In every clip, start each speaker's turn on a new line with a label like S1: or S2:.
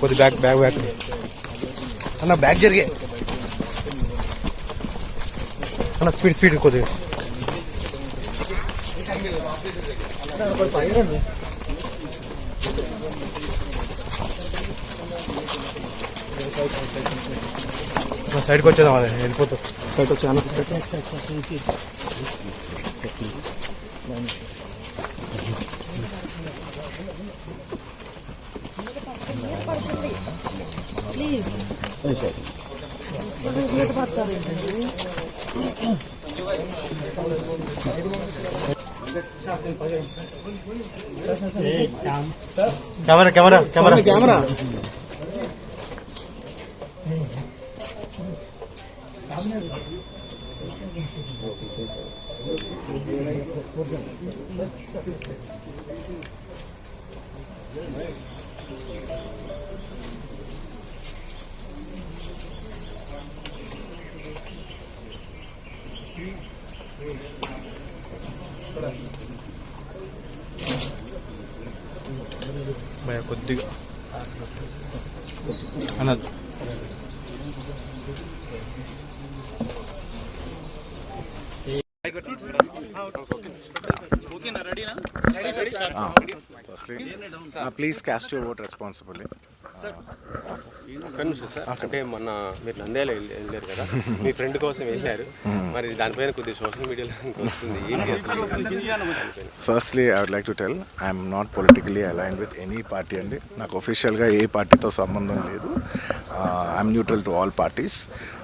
S1: కొద్ది back bag back అన్న bag జరిగే అన్న స్పీడ్ స్పీడ్ కొద్దిగా నా సైడ్కి వచ్చేదాం అదే వెళ్ళిపోతాం సైడ్ వచ్చాను
S2: please
S1: camera Camera camera camera camera Thank
S3: you. భయ కొద్దిగా అన్నది your vote responsibly.
S4: ఒక్క నిమిషం సార్ అంటే మొన్న మీరు నంద్యాల వెళ్ళి- వెళ్ళారు కదా మీ ఫ్రెండ్ కోసం వెళ్ళారు. మరి దానిపైన కొద్దిగా సోషల్ మీడియాలో?
S3: Firstly I would like to tell I'm not politically align with any party అండి. నాకు ఒఫిషియల్గా ఏ పార్టీతో సంబంధం లేదు. I'm neutral to all parties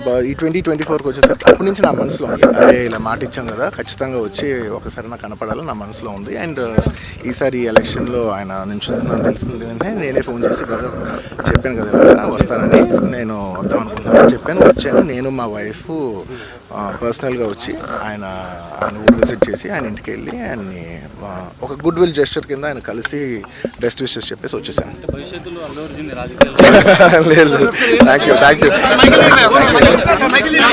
S3: ఈ ట్వంటీ ట్వంటీ ఫోర్కి వచ్చేసరికి అప్పటి నుంచి నా మనసులో ఉంది. అదే ఇలా మాట ఇచ్చాం కదా ఖచ్చితంగా వచ్చి ఒకసారి నాకు కనపడాలని నా మనసులో ఉంది. అండ్ ఈసారి ఎలక్షన్లో ఆయన నుంచుందని తెలిసింది వెంటనే నేనే ఫోన్ చేసి బ్రదర్ చెప్పాను కదా వస్తానని నేను వద్దాం అనుకుంటున్నాను చెప్పాను. వచ్చాను. నేను మా వైఫ్ పర్సనల్గా వచ్చి ఆయన ఆయన ఊరు విజిట్ చేసి ఆయన ఇంటికి వెళ్ళి ఆయన్ని ఒక గుడ్ విల్ జెస్చర్ కింద ఆయన కలిసి బెస్ట్ విషెస్ చెప్పేసి వచ్చేసాను లేదు థ్యాంక్ యూ థ్యాంక్ యూ